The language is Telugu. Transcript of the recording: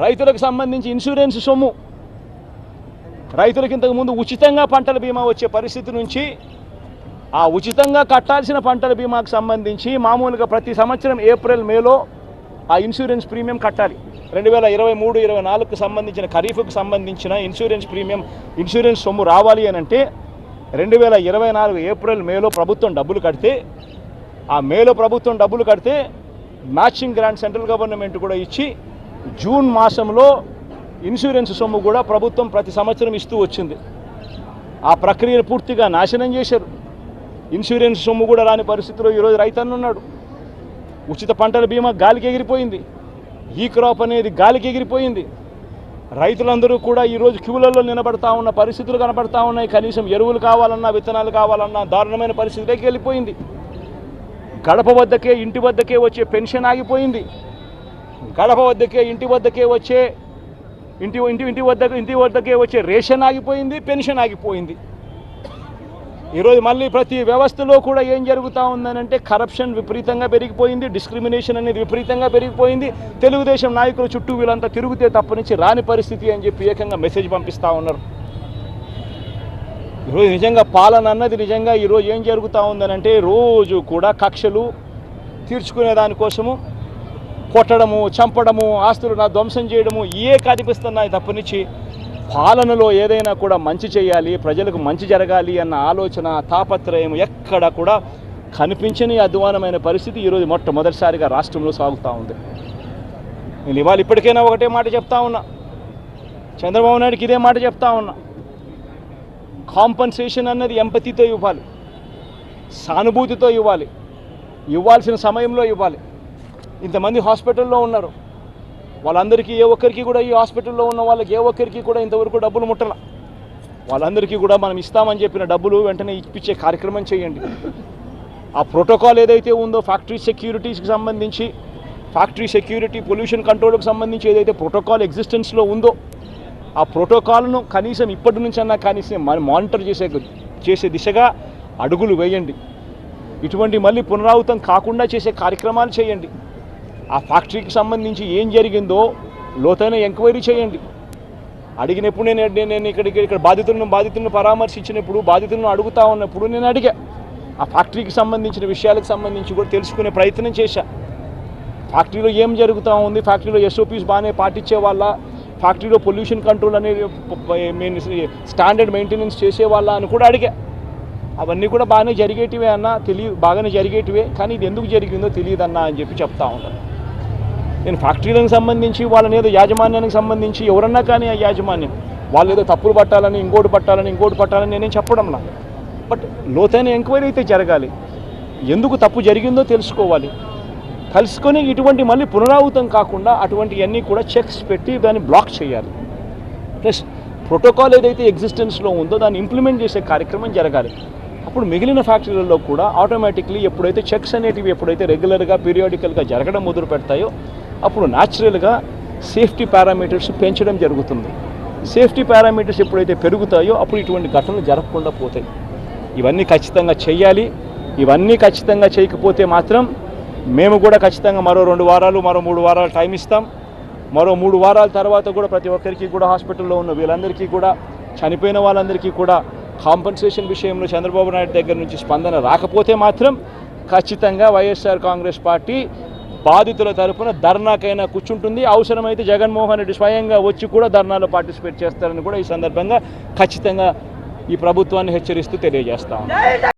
రైతులకు సంబంధించి ఇన్సూరెన్స్ సొమ్ము. రైతులకు ఇంతకుముందు ఉచితంగా పంటల బీమా వచ్చే పరిస్థితి నుంచి ఆ ఉచితంగా కట్టాల్సిన పంటల బీమాకు సంబంధించి మామూలుగా ప్రతి సంవత్సరం ఏప్రిల్ మేలో ఆ ఇన్సూరెన్స్ ప్రీమియం కట్టాలి. రెండు వేల ఇరవై మూడు ఇరవై నాలుగుకు సంబంధించిన ఖరీఫ్కు సంబంధించిన ఇన్సూరెన్స్ ప్రీమియం ఇన్సూరెన్స్ సొమ్ము రావాలి అని అంటే రెండు వేల ఇరవై నాలుగు ఏప్రిల్ మేలో ప్రభుత్వం డబ్బులు కడితే ఆ మేలో ప్రభుత్వం డబ్బులు కడితే మ్యాచింగ్ గ్రాంట్ సెంట్రల్ గవర్నమెంట్ కూడా ఇచ్చి జూన్ మాసంలో ఇన్సూరెన్స్ సొమ్ము కూడా ప్రభుత్వం ప్రతి సంవత్సరం ఇస్తూ వచ్చింది. ఆ ప్రక్రియను పూర్తిగా నాశనం చేశారు. ఇన్సూరెన్స్ సొమ్ము కూడా రాని పరిస్థితిలో ఈరోజు రైతన్న ఉన్నాడు. ఉచిత పంటల బీమా గాలికి ఎగిరిపోయింది. ఈ క్రాప్ అనేది గాలికి ఎగిరిపోయింది. రైతులందరూ కూడా ఈరోజు క్యూలలో నిలబడతా ఉన్న పరిస్థితులు కనబడతా ఉన్నాయి. కనీసం ఎరువులు కావాలన్నా విత్తనాలు కావాలన్నా దారుణమైన పరిస్థితిలోకి వెళ్ళిపోయింది. గడప వద్దకే ఇంటి వద్దకే వచ్చే పెన్షన్ ఆగిపోయింది. గడప వద్దకే ఇంటి వద్దకే వచ్చే ఇంటి ఇంటి ఇంటి వద్ద ఇంటి వద్దకే వచ్చే రేషన్ ఆగిపోయింది పెన్షన్ ఆగిపోయింది. ఈరోజు మళ్ళీ ప్రతి వ్యవస్థలో కూడా ఏం జరుగుతూ ఉందనంటే కరప్షన్ విపరీతంగా పెరిగిపోయింది డిస్క్రిమినేషన్ అనేది విపరీతంగా పెరిగిపోయింది. తెలుగుదేశం నాయకుల చుట్టూ వీళ్ళంతా తిరుగుతే తప్పనించి రాని పరిస్థితి అని చెప్పి ఏకంగా మెసేజ్ పంపిస్తూ ఉన్నారు. ఈరోజు నిజంగా పాలన అన్నది నిజంగా ఈరోజు ఏం జరుగుతూ ఉందనంటే రోజు కూడా కక్షలు తీర్చుకునే దానికోసము కొట్టడము చంపడము ఆస్తులు నా ధ్వంసం చేయడము ఏ కనిపిస్తున్నాయి తప్పనిచ్చి పాలనలో ఏదైనా కూడా మంచి చేయాలి ప్రజలకు మంచి జరగాలి అన్న ఆలోచన తాపత్రయం ఎక్కడ కూడా కనిపించని అధ్వానమైన పరిస్థితి ఈరోజు మొట్టమొదటిసారిగా రాష్ట్రంలో సాగుతూ ఉంది. నేను ఇవాళ ఇప్పటికైనా ఒకటే మాట చెప్తా ఉన్నా. చంద్రబాబు నాయుడుకి ఇదే మాట చెప్తా ఉన్నా. కాంపన్సేషన్ అన్నది ఎంపతితో ఇవ్వాలి సానుభూతితో ఇవ్వాలి ఇవ్వాల్సిన సమయంలో ఇవ్వాలి. ఇంతమంది హాస్పిటల్లో ఉన్నారు. వాళ్ళందరికీ ఏ ఒక్కరికి కూడా ఈ హాస్పిటల్లో ఉన్న వాళ్ళకి ఏ ఒక్కరికి కూడా ఇంతవరకు డబ్బులు ముట్టల. వాళ్ళందరికీ కూడా మనం ఇస్తామని చెప్పిన డబ్బులు వెంటనే ఇప్పించే కార్యక్రమం చేయండి. ఆ ప్రోటోకాల్ ఏదైతే ఉందో ఫ్యాక్టరీ సెక్యూరిటీస్కి సంబంధించి ఫ్యాక్టరీ సెక్యూరిటీ పొల్యూషన్ కంట్రోల్కి సంబంధించి ఏదైతే ప్రోటోకాల్ ఎగ్జిస్టెన్స్లో ఉందో ఆ ప్రోటోకాల్ను కనీసం ఇప్పటి నుంచన్నా కనీసం మానిటర్ చేసే చేసే దిశగా అడుగులు వేయండి. ఇటువంటి మళ్ళీ పునరావృతం కాకుండా చేసే కార్యక్రమాలు చేయండి. ఆ ఫ్యాక్టరీకి సంబంధించి ఏం జరిగిందో లోతైన ఎంక్వైరీ చేయండి. అడిగినప్పుడు నేను నేను- నేను ఇక్కడికి ఇక్కడ బాధితులను బాధితులను పరామర్శించినప్పుడు బాధితులను అడుగుతా ఉన్నప్పుడు నేను అడిగా. ఆ ఫ్యాక్టరీకి సంబంధించిన విషయాలకు సంబంధించి కూడా తెలుసుకునే ప్రయత్నం చేశా. ఫ్యాక్టరీలో ఏం జరుగుతూ ఉంది? ఫ్యాక్టరీలో ఎస్ఓపీస్ బాగానే పాటించే వాళ్ళ? ఫ్యాక్టరీలో పొల్యూషన్ కంట్రోల్ అనేది స్టాండర్డ్ మెయింటెనెన్స్ చేసే వాళ్ళ అని కూడా అడిగా. అవన్నీ కూడా బాగానే జరిగేటివే అన్న తెలియ బాగానే జరిగేటివే కానీ ఇది ఎందుకు జరిగిందో తెలియదన్నా అని చెప్పి చెప్తా ఉంటాను నేను ఫ్యాక్టరీలకు సంబంధించి వాళ్ళని ఏదో యాజమాన్యానికి సంబంధించి ఎవరన్నా కానీ ఆ యాజమాన్యం వాళ్ళు ఏదో తప్పులు పట్టాలని ఇంకోటి పట్టాలని ఇంకోటి పట్టాలని నేనేం చెప్పడం నా బట్ లోతైన ఎంక్వైరీ అయితే జరగాలి. ఎందుకు తప్పు జరిగిందో తెలుసుకోవాలి. కలుసుకొని ఇటువంటి మళ్ళీ పునరావృతం కాకుండా అటువంటివన్నీ కూడా చెక్స్ పెట్టి దాన్ని బ్లాక్ చేయాలి. ప్లస్ ప్రోటోకాల్ ఏదైతే ఎగ్జిస్టెన్స్లో ఉందో దాన్ని ఇంప్లిమెంట్ చేసే కార్యక్రమం జరగాలి. అప్పుడు మిగిలిన ఫ్యాక్టరీలలో కూడా ఆటోమేటిక్లీ ఎప్పుడైతే చెక్స్ అనేటివి ఎప్పుడైతే రెగ్యులర్గా పీరియాడికల్గా జరగడం మొదలు పెడతాయో అప్పుడు న్యాచురల్గా సేఫ్టీ పారామీటర్స్ పెంచడం జరుగుతుంది. సేఫ్టీ పారామీటర్స్ ఎప్పుడైతే పెరుగుతాయో అప్పుడు ఇటువంటి ఘటనలు జరగకుండా పోతాయి. ఇవన్నీ ఖచ్చితంగా చేయాలి ఇవన్నీ ఖచ్చితంగా చేయకపోతే మాత్రం మేము కూడా ఖచ్చితంగా మరో రెండు వారాలు మరో మూడు వారాలు టైం ఇస్తాం. మరో మూడు వారాల తర్వాత కూడా ప్రతి ఒక్కరికి కూడా హాస్పిటల్లో ఉన్న వీళ్ళందరికీ కూడా చనిపోయిన వాళ్ళందరికీ కూడా కాంపన్సేషన్ విషయంలో చంద్రబాబు నాయుడు దగ్గర నుంచి స్పందన రాకపోతే మాత్రం ఖచ్చితంగా వైఎస్ఆర్ కాంగ్రెస్ పార్టీ బాధితుల తరపున ధర్నాకైనా కూర్చుంటుంది. అవసరమైతే జగన్మోహన్ రెడ్డి స్వయంగా వచ్చి కూడా ధర్నాలో పార్టిసిపేట్ చేస్తారని కూడా ఈ సందర్భంగా ఖచ్చితంగా ఈ ప్రభుత్వాన్ని హెచ్చరిస్తూ తెలియజేస్తాం